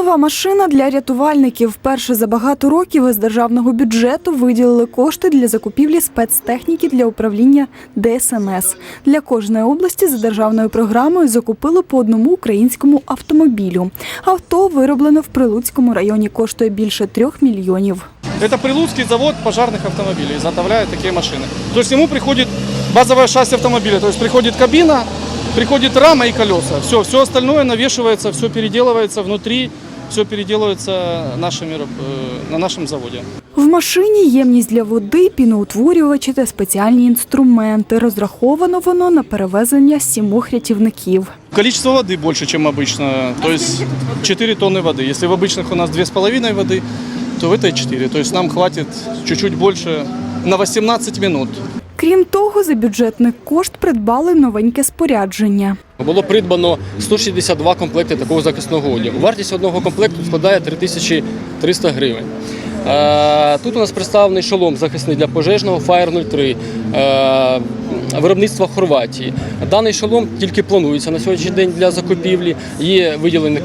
Нова машина для рятувальників. Вперше за багато років із державного бюджету виділили кошти для закупівлі спецтехніки для управління ДСНС. Для кожної області за державною програмою закупили по одному українському автомобілю. Авто вироблено в Прилуцькому районі, коштує більше трьох мільйонів. Это Прилуцкий завод пожарных автомобилей, изготовляет такие машины. То есть к нему приходит базовая шасси автомобиля, то есть приходит кабина, приходит рама и колеса. Все, все остальное навешивается, все переделывается внутри, все переделывается нашими, раб- э, на нашем заводе. В машині ємність для води, піноутворювачі та спеціальні інструменти. Розраховано воно на перевезення сімох рятівників. Количество воды больше, чем обычно, то есть 4 тонны воды. Если в обычных у нас 2,5 воды, то в этой 4. То есть нам хватит чуть-чуть больше на 18 минут. Крім того, за бюджетний кошт придбали новеньке спорядження. Було придбано 162 комплекти такого захисного одягу. Вартість одного комплекту складає 3300 гривень. Е, Тут у нас представлений шолом захисний для пожежного Fire 03 е, виробництва Хорватії. Даний шолом тільки планується на сьогоднішній день для закупівлі. Є виділені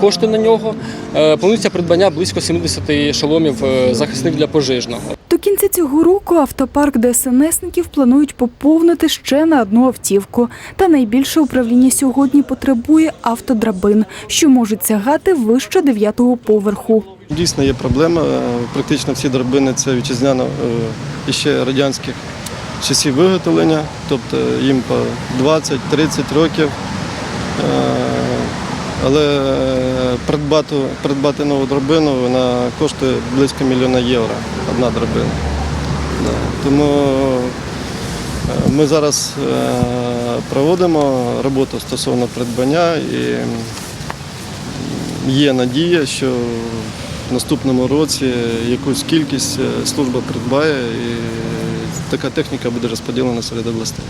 кошти, на нього. Е, Планується придбання близько 70 шоломів захисних для пожежного. До кінця цього року автопарк ДСНСників планують поповнити ще на одну автівку. Та найбільше управління сьогодні потребує автодрабин, що можуть сягати вище дев'ятого поверху. Дійсно є проблема. Е, Практично всі драбини це вітчизняно е, ще радянських часів виготовлення, тобто їм по 20-30 років. Е, Але е, придбати, придбати нову драбину вона коштує близько мільйона євро одна драбина. Тому е, ми зараз е, проводимо роботу стосовно придбання і є надія, що в наступному році якусь кількість е, служба придбає і така техніка буде розподілена серед областей.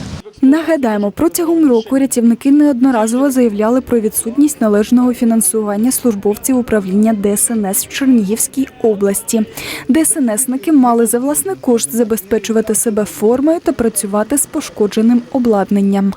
Нагадаємо, протягом року рятівники неодноразово заявляли про відсутність належного фінансування службовців управління ДСНС в Чернігівській області. ДСНСники мали за власний кошт забезпечувати себе формою та працювати з пошкодженим обладнанням.